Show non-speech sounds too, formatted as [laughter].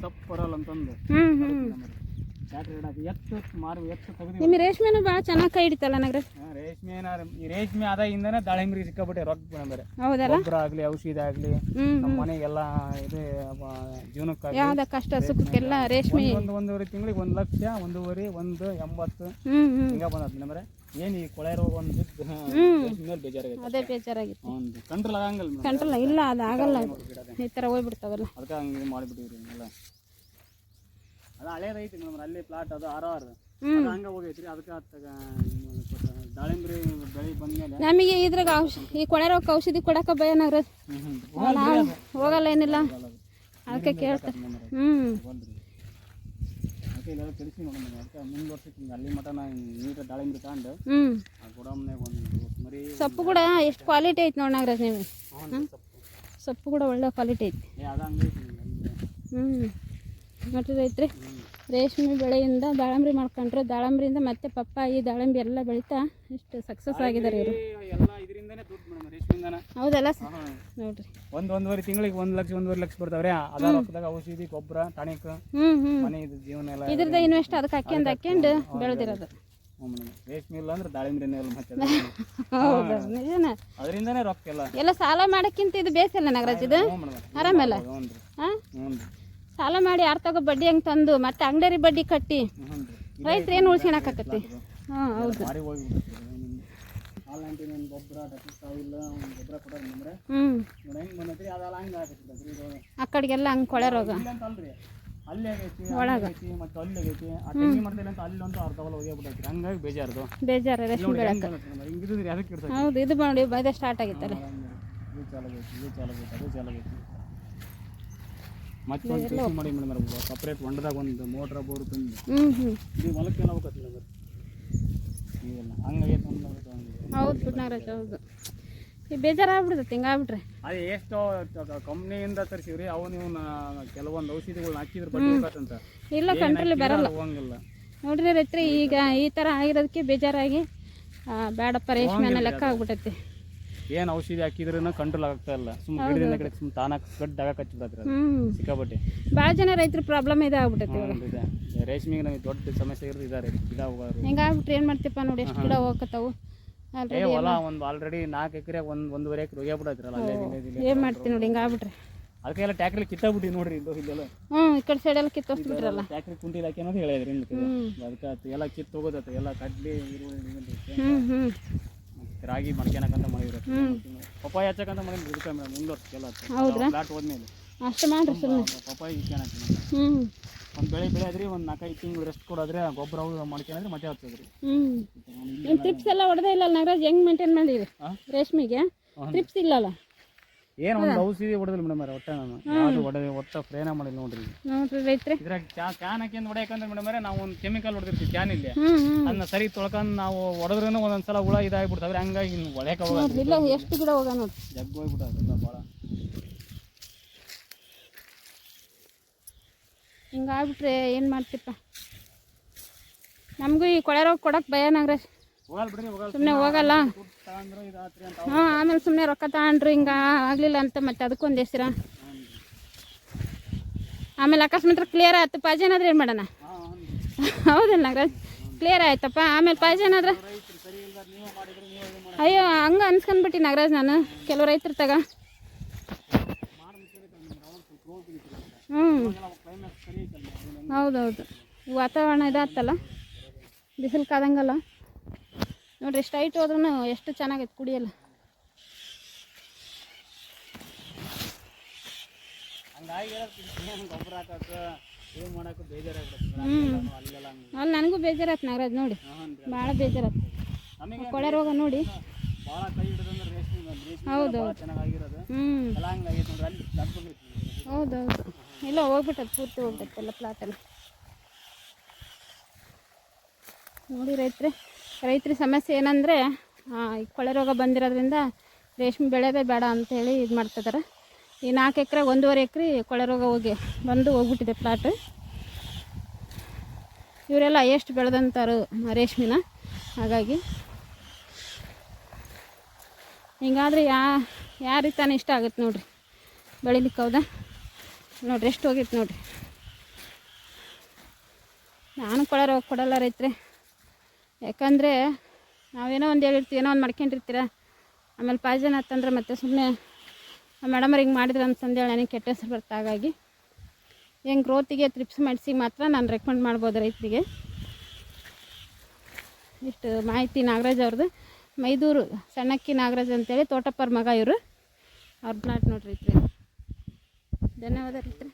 ಸಪ್ ಬರಲ್ಲ ಅಂತಂದು. ಎತ್ತು ಮಾರು ಎತ್ತು ತೆಗೆದು ನಿಮ್ಮ ರೇಷ್ಮೆನೂ ಭಾಳ ಚೆನ್ನಾಗಿ ಕೈ ಹಿಡಿತಲ್ಲ ನಗರ. ರೇಷ್ಮೆ ಈ ರೇಷ್ಮೆ ಆದಾಗಿಂದನೇ ದಾಳಿಂಬ್ರಿ ಸಿಕ್ಕಾಬಿಟ್ಟೆ ರೊಕ್ಕ ಬಂದ್ರೆ ಹೌದಲ್ಲ? ಗೊಬ್ಬರ ಆಗ್ಲಿ ಔಷಧಿ ಆಗ್ಲಿ ನಮ್ಮ ಮನೆಗೆಲ್ಲ ಇದು ಅವ ಜೀವನಕ್ಕಾಗ್ಲಿ ಯಾವ್ದ ಕಷ್ಟ ಸುಖಕ್ಕೆಲ್ಲ ರೇಷ್ಮೆ. ಒಂದ್ ಒಂದು ಒಂದೂವರೆ ತಿಂಗಳಿಗೆ ಒಂದು ಲಕ್ಷ ಒಂದೂವರೆ ಒಂದು ಎಂಬತ್ತು ಹಿಂಗ ಬಂದ್ರೆ ನಮ್ರೆ ಏನು ಈ ಕೊಳೆ ರೋಗ ಒಂದು ಬಿದ್ದು ಮೇಲೆ ಬೇಜಾರಾಗೈತೆ ಅದೇ ಬೇಜಾರಾಗಿತ್ತು. ಒಂದು ಕಂಟ್ರೋಲ್ ಆಗಂಗಿಲ್ಲ ಮೇಡಮ್ ಕಂಟ್ರೋಲ್ ಇಲ್ಲ ಅದು ಆಗಲ್ಲ ಈ ಥರ ಹೋಗ್ಬಿಡ್ತಾವಲ್ಲ. ಅದಕ್ಕೆ ಹಂಗೆ ಮಾಡಿಬಿಟ್ಟಿವ್ರಿ ಎಲ್ಲ ಅದು ಹಳೇದೈತಿ ಮೇಡಮ್ ಅಲ್ಲಿ ಪ್ಲಾಟ್ ಅದು ಆರ್ ಆರ್ ಹಂಗೆ ಹೋಗೈತ್ರಿ ಅದಕ್ಕೆ ದಾಳಿಂಬ್ರಿ ಬೆಳೆ ಬಂದ್ಮೇಲೆ. ನಮಗೆ ಇದ್ರಾಗ ಔಷಧಿ ಈ ಕೊಳೆ ರೋಗಕ್ಕೆ ಔಷಧಿ ಕೊಡಕ್ಕೆ ಭಯ ನಗರ ಹ್ಮ್ ಹ್ಮ್. ನಾವು ಹೋಗಲ್ಲ ಏನಿಲ್ಲ. ಅದಕ್ಕೆ ಕೇಳ್ತಾರೆ ಹ್ಞೂ ಅದಕ್ಕೆ ತಿಳಿಸಿ ನೋಡೋಣ ಅದಕ್ಕೆ ಮುಂದೆ ವರ್ಷಕ್ಕೆ ಹಿಂಗೆ ಅಲ್ಲಿ ಮಟ ನಾ ನೀಟಾಗಿ ದಾಳಿಂಬ್ರಿ ತಗೊಂಡು ಹ್ಞೂ ಆ ಗೋಡಂಬ್ನಾಗ ಒಂದು ಮರಿ ಸೊಪ್ಪು ಕೂಡ ಎಷ್ಟು ಕ್ವಾಲಿಟಿ ಐತೆ ನೋಡಿ ನಾಗರಾಜ್ ನೀವು ಹ್ಞೂ ಸೊಪ್ಪು ಕೂಡ ಒಳ್ಳೆ ಕ್ವಾಲಿಟಿ ಐತಿ. ಏ ಅದು ಹಂಗೆ ಐತಿ ಹ್ಞೂ ನೋಡ್ರಿ ರೈತ್ರಿ ರೇಷ್ಮೆ ಬೆಳೆಯಿಂದ ದಾಳಂಬ್ರಿ ಮಾಡ್ಕೊಂಡ್ರು. ದಾಳಂಬ್ರಿಯಿಂದ ಮತ್ತೆ ಪಪ್ಪಾಯಿ ದಾಳಂಬಿ ಎಲ್ಲ ಬೆಳೀತಾ ಇಷ್ಟು ಸಕ್ಸಸ್ ಆಗಿದ್ದಾರೆ ಇವರು. ಎಲ್ಲ ಹೌದಲ್ಲ ಸರ್ ಹಾಂ ನೋಡ್ರಿ. ಒಂದು ಒಂದೂವರೆ ತಿಂಗಳಿಗೆ ಒಂದ್ ಲಕ್ಷ ಒಂದೂವರೆ ಲಕ್ಷ ಬರ್ತಾವ್ರೆ. ಅದ ರೊಕ್ಕದಾಗ ಔಷಧಿ ಗೊಬ್ಬರ ಟಾಣಿಕ್ ಹ್ಮ್ ಹ್ಞೂ ಮನೆ ಇದು ಜೀವನ ಎಲ್ಲ ಇದ್ರದ್ದು ಇನ್ವೆಸ್ಟ್ ಅದಕ್ಕೆ ಹಾಕ್ಯಂಡ್ ಹಾಕ್ಯಂಡ್ ಬೆಳೆದಿರೋದು. ಹ್ಞೂ ರೇಷ್ಮೆ ಇಲ್ಲ ಅಂದ್ರೆ ದಾಳಿಂಬ್ರಿನೇ ಇಲ್ಲ ಮತ್ತೆ [laughs] ಹೌದು ನಿಜನ. ಅದರಿಂದನೇ ರೊಕ್ಕ ಎಲ್ಲ. ಎಲ್ಲ ಸಾಲ ಮಾಡಕ್ಕಿಂತ ಇದು ಬೇಸಲ್ಲ ನಾಗರಾಜ್ ಇದು? ಆರಾಮಲ್ಲ ಹಾಂ? ಸಾಲ ಮಾಡಿ ಯಾರು ತಗೋ ಬಡ್ಡಿ ಹಂಗೆ ತಂದು ಮತ್ತೆ ಅಂಗಡಿ ಬಡ್ಡಿ ಕಟ್ಟಿ. ರೈತರು ಏನು ಉಳ್ಸ್ಕೊಳಕತ್ತೈತಿ ಹಾಂ ಹೌದು. ಮಾರಿ ನಾನು ಗೊಬ್ಬರ ಡಾಕ್ಟರ್ ಇಲ್ಲ ಗೊಬ್ಬರ ಕೊಡೋದು ಅಂದ್ರೆ ಹ್ಞೂ ನೋಡಿ ಹೆಂಗೆ ಬಂದೈತ್ರಿ ಅದೆಲ್ಲ ಹಂಗೆ ಆಗತ್ತೆ ಇದು ಆ ಕಡೆಗೆಲ್ಲ ಹಂಗೆ ಕೊಳೆ ರೋಗ. ಅಲ್ಲಿ ಆಗೈತಿ ಅಲ್ಲಿ ಆಗೈತಿ ಮತ್ತೆ ಅಲ್ಲಿ ಆಗೈತಿ. ಆ ತೆಂಗಿ ಮಾಡ್ತಿಲ್ಲ ಅಂತ ಅಲ್ಲಿ ಒಂದು ಅರ್ಧ ಹೊಲ ಹೋಗ್ಬಿಟ್ಟೈತಿ ಹಂಗಾಗಿ ಬೇಜಾರದು. ಬೇಜಾರು ರೇಷ್ಮೆ ನೋಡಿ ಬೆಳೆ ಹೆಂಗೆ ಬಂದೈತಿ ಅದಕ್ಕೆ ಇರ್ತೈತಿ? ಹೌದು ಇದು ಮಾಡಿ ಬೈದ ಸ್ಟಾರ್ಟ್ ಆಗಿತ್ತಲ್ಲ. ಇದು ಇದು ಅದು ಮತ್ತೊಂದು ಕೃಷಿ ಮಾಡಿ ಮೇಡಮ್ ಸಪ್ರೇಟ್ ಹೊಂಡದಾಗ ಒಂದು ಮೋಟ್ರ ಬೋರ್ ತುಂಬಿ ಇದು ಮೇಡಮ್? ಇವೆಲ್ಲ ಹಂಗಾಗೈತೆ ಒಂದು ಹೌದು ನಾಗರಾಜ್ ಹೌದು. ಈ ಬೇಜಾರಾಗ್ಬಿಡ್ತೈತಿ ಹಿಂಗಾಗ್ಬಿಟ್ರೆ ಅದು ಎಷ್ಟೋ ಕಂಪ್ನಿಯಿಂದ ತರಿಸಿವ್ರಿ ಅವು ನೀವು ಕೆಲವೊಂದು ಔಷಧಿಗಳನ್ನ ಹಾಕಿದ್ರೆ ಇಲ್ಲ ಕಂಟ್ರೋಲ್ ಬರಲ್ಲ. ಹೋಗಂಗಿಲ್ಲ ನೋಡ್ರಿ ರೈತ್ರಿ ಈಗ ಈ ಥರ ಆಗಿರೋದಕ್ಕೆ ಬೇಜಾರಾಗಿ ಬೇಡಪ್ಪ ರೇಷ್ಮೆ ಅನ್ನೋ ಲೆಕ್ಕ ಆಗ್ಬಿಟ್ಟೈತಿ. ಏನು ಔಷಧಿ ಹಾಕಿದ್ರೂ ಕಂಟ್ರೋಲ್ ಆಗ್ತಾ ಇಲ್ಲ. ಸುಮ್ಮನೆ ಗಿಡದಿಂದ ಗಿಡಕ್ಕೆ ಸುಮ್ಮನೆ ತಾನಾಗ ಗಡ್ಡ ಆಗ ಕಚ್ಚಿಬಿಡತ್ರಿ ಅದು. ಹ್ಞೂ ಸಿಕ್ಕಾಪಟ್ಟೆ. ಭಾಳ ಜನ ರೈತರ ಪ್ರಾಬ್ಲಮ್ ಇದೆ ಆಗ್ಬಿಟ್ಟೈತಿ ಹ್ಮ್, ಇದೆ. ರೇಷ್ಮೆಗೆ ನಮಗೆ ದೊಡ್ಡ ಸಮಸ್ಯೆ ಇರೋದು ಇದಾರೆ. ಗಿಡ ಹೋಗೋರು. ಹಿಂಗಾಗ್ಬಿಟ್ರೆ ಏನು ಮಾಡ್ತೀಪ್ಪ ನೋಡಿ ಎಷ್ಟು ಗಿಡ ಹೋಗಕತ್ತಾವು. ಏ ಹೊಲ ಒಂದು ಆಲ್ರೆಡಿ ನಾಲ್ಕು ಎಕರೆ ಒಂದು ಒಂದೂವರೆ ಎಕರೆ ಹೋಗ್ಯಾಬಿಡತ್ರಲ್ಲ ಅಲ್ಲೇ ಇಲ್ಲೇ. ಏನು ಮಾಡ್ತೀನಿ ನೋಡಿ ಹಿಂಗಾಗ್ಬಿಟ್ರೆ. ಅದಕ್ಕೆಲ್ಲ ಟ್ಯಾಕ್ರಿ ಕಿತ್ತಾಬಿಟ್ಟು ನೋಡ್ರಿ ಇದು ಇಲ್ಲೆಲ್ಲ. ಹ್ಞೂ ಈ ಕಡೆ ಸೈಡೆಲ್ಲ ಕಿತ್ತೋಗ್ಬಿಟ್ರಲ್ಲ ಟ್ಯಾಕ್ಟ್ರಿ ಕುಂಟಿ ಹಾಕಿ ಅನ್ನೋದು ಹೇಳಿದ್ರಿ ಅದಕ್ಕೆ ಎಲ್ಲ ಕಿತ್ತು ಹೋಗೋದತ್ತ ಎಲ್ಲ ಕಡ್ಲಿ ಈರುಳ್ಳಿ. ಹ್ಞೂ ಹ್ಞೂ ರಾಗಿ ಮಡ್ಕ್ಯಾನಕಂತ ಮಳೆ ಇರುತ್ತೆ ಪಪ್ಪಾಯ ಹಚ್ಚಕಂತ ಮಳೆ ಇರುತ್ತೆ ಮೇಡಮ್ ಮುಂದೆ ಎಲ್ಲ ಹೌದ್ರಾ? ಫ್ಲಾಟ್ ಹೋದ್ಮೇಲೆ. ಅಷ್ಟು ಮಾಡ್ರಿ ಸುಮ್ಮನೆ ಪಪ್ಪಾಯ ಇಕ್ಯಾನಕ ಹ್ಞೂ ಒಂದು ಬೆಳೆ ಬೆಳೆದ್ರಿ ಒಂದು ನಾಲ್ಕೈದು ತಿಂಗಳು ರೆಸ್ಟ್ ಕೊಡೋದ್ರೆ ಗೊಬ್ಬರ ಅವು ಮಾಡ್ಕೊಂಡ್ರೆ ಮತ್ತೆ ಹಚ್ಚದ್ರಿ. ಹ್ಞೂ ನಿಮ್ಮ ಟ್ರಿಪ್ಸ್ ಎಲ್ಲ ಹೊಡೆದೇ ಇಲ್ಲ ನಾಗರಾಜ್? ಹೆಂಗೆ ಮೇಂಟೈನ್ ಮಾಡಿರಿ ಹಾಂ? ರೇಷ್ಮೆಗೆ? ಟ್ರಿಪ್ಸ್ ಇಲ್ಲಲ್ಲ? ಏನು ಒಂದು ಔಷಧಿ ಹೊಡೆದಿಲ್ಲ ಮೇಡಮ್ ಒಟ್ಟ ನಾನು. ಯಾವುದು ಹೊಡೆದ ಒಟ್ಟ ಪ್ರಯಾಣ ಮಾಡಿಲ್ಲ ನೋಡ್ರಿ. ನೋಡ್ರಿ ರೈತ್ರಿ ಇದ್ರಾಗ ಕ್ಯಾನ್ ಹಾಕಿ ಹೊಡ್ಯಾಕಂದ್ರೆ ಮೇಡಮ್ ನಾವು ಒಂದು ಕೆಮಿಕಲ್ ಹೊಡೆದಿರ್ತೀವಿ ಕ್ಯಾನ್ ಇಲ್ಲಿ. ಅದನ್ನ ಸರಿ ತೊಳ್ಕೊಂಡು ನಾವು ಹೊಡೆದ್ರೂ ಒಂದೊಂದ್ಸಲ ಹುಳ ಇದಾಗ್ಬಿಡ್ತಾವ್ರಿ ಹಂಗಾಗಿ ಹೋಗಲ್ಲ ಇಲ್ಲ ಎಷ್ಟು ಗಿಡ ಹೋಗ ನೋಡಿ ಜಗ್ ಹೋಗ್ಬಿಟ್ಟಾರ ಭಾಳ ಹಿಂಗಾಗ್ಬಿಟ್ರೆ ಏನು ಮಾಡ್ತಿಪ್ಪ? ನಮಗೂ ಈ ಕೊಳೆ ರೋಗ ಕೊಡಕ್ಕೆ ಭಯ ನಾಗರಾಜ್ ಹೋಗಲ್ಲ ಬಿಡ್ರಿ ಹೋಗಲ್ಲ ಸುಮ್ಮನೆ ಹೋಗಲ್ಲ. ಹಾ ಆಮೇಲೆ ಸುಮ್ಮನೆ ರೊಕ್ಕ ತಗೊಂಡ್ರಿ ಹಿಂಗೆ ಆಗಲಿಲ್ಲ ಅಂತ ಮತ್ತೆ ಅದಕ್ಕೊಂದು ಹೆಸ್ರ. ಆಮೇಲೆ ಅಕಸ್ಮಾತ್ ಕ್ಲಿಯರ್ ಆಯ್ತು ಪಾಯ್ಜನ್ ಏನಾದ್ರೆ ಏನು ಮಾಡೋಣ? ಹೌದಲ್ಲ ನಾಗರಾಜ್ ಕ್ಲಿಯರ್ ಆಯ್ತಪ್ಪ. ಆಮೇಲೆ ಆದ್ರೆ ಇದು ಮಾಡಿ ಅಯ್ಯೋ ಹಂಗೆ ಅನ್ಸ್ಕೊಂಡ್ಬಿಟ್ಟಿ ನಾಗರಾಜ್ ನಾನು. ಕೆಲವು ರೈತರ ತಗ. ಹ್ಞೂ ಹೌದೌದು. ವಾತಾವರಣ ಇದಾತಲ್ಲ ಬಿಸಿಲು ಕಾದಂಗಲ್ಲ. ನೋಡ್ರಿ ಸ್ಟ್ರೈಟ್ ಹೋದ್ರೂ ಎಷ್ಟು ಚೆನ್ನಾಗೈತೆ ಕುಡಿಯಲ್ಲ. ಅಲ್ಲಿ ನನಗೂ ಬೇಜಾರಾಯ್ತು ನಾಗರಾಜ್ ನೋಡಿ. ಭಾಳ ಬೇಜಾರಾಯ್ತು. ಕೊಳೆ ರೋಗ ನೋಡಿ. ಹೌದು. ಹೌದೌದು ಇಲ್ಲ ಹೋಗ್ಬಿಟ್ಟದ ಪೂರ್ತಿ ಹೋಗ್ಬಿಟ್ಟೈತೆ ಎಲ್ಲ ಪ್ಲಾಟಲ್ಲಿ ನೋಡಿ ರೈತ್ರಿ. ರೈತರ ಸಮಸ್ಯೆ ಏನಂದರೆ ಈ ಕೊಳೆ ರೋಗ ಬಂದಿರೋದ್ರಿಂದ ರೇಷ್ಮೆ ಬೆಳೆದೇ ಬೇಡ ಅಂತೇಳಿ ಇದು ಮಾಡ್ತಿದ್ದಾರೆ ಈ ನಾಲ್ಕು ಎಕರೆ, ಒಂದೂವರೆ ಎಕರೆ ಕೊಳೆ ರೋಗ ಹೋಗಿ ಬಂದು ಹೋಗ್ಬಿಟ್ಟಿದೆ ಪ್ಲಾಟ್ ಇವರೆಲ್ಲ ಎಷ್ಟು ಬೆಳೆದಂತಾರು ರೇಷ್ಮಿನ? ಹಾಗಾಗಿ ಹಿಂಗಾದ್ರೆ ಯಾ, ಯಾರಿಗೆ ತಾನೇ ಇಷ್ಟ ಆಗುತ್ತೆ ನೋಡ್ರಿ. ಬೆಳಿಲಿಕ್ಕೆ ಹೌದಾ? ನೋಡ್ರಿ, ಎಷ್ಟು ಹೋಗಿತ್ತು ನೋಡ್ರಿ. ನಾನು ಕೊಡೋರು ಕೊಡಲ್ಲ ರೈತರೆ. ಯಾಕಂದರೆ ನಾವೇನೋ ಒಂದು ಹೇಳಿರ್ತೀವಿ ಏನೋ ಒಂದು ಮಾಡ್ಕೊಂಡಿರ್ತೀರ? ಆಮೇಲೆ ಪಾಯ್ಸನ್ ಆತಂದ್ರೆ ಮತ್ತೆ ಸುಮ್ಮನೆ ಮೇಡಮರ್ ಹಿಂಗೆ ಮಾಡಿದ್ರೆ ಅಂತಂದೇಳಿ ನನಗೆ ಕೆಟ್ಟ ಹೆಸರು ಬರ್ತಾ ಹಾಗಾಗಿ. ಹೆಂಗೆ ಗ್ರೋತಿಗೆ ತ್ರಿಪ್ಸ್ ಮೆಡಿಸಿಗೆ ಮಾತ್ರ ನಾನು ರೆಕಮೆಂಡ್ ಮಾಡ್ಬೋದು ರೈತರಿಗೆ. ಇಷ್ಟು ಮಾಹಿತಿ ನಾಗರಾಜ್ ಅವ್ರದ್ದು ಮೈದೂರು ಸಣ್ಣಕ್ಕಿ ನಾಗರಾಜ್ ಅಂತೇಳಿ ತೋಟಪ್ಪರ ಮಗ ಇವರು. ಅವ್ರ ಪ್ಲಾಟ್ ನೋಡ್ರಿ ಧನ್ಯವಾದ ರೈತರೆ.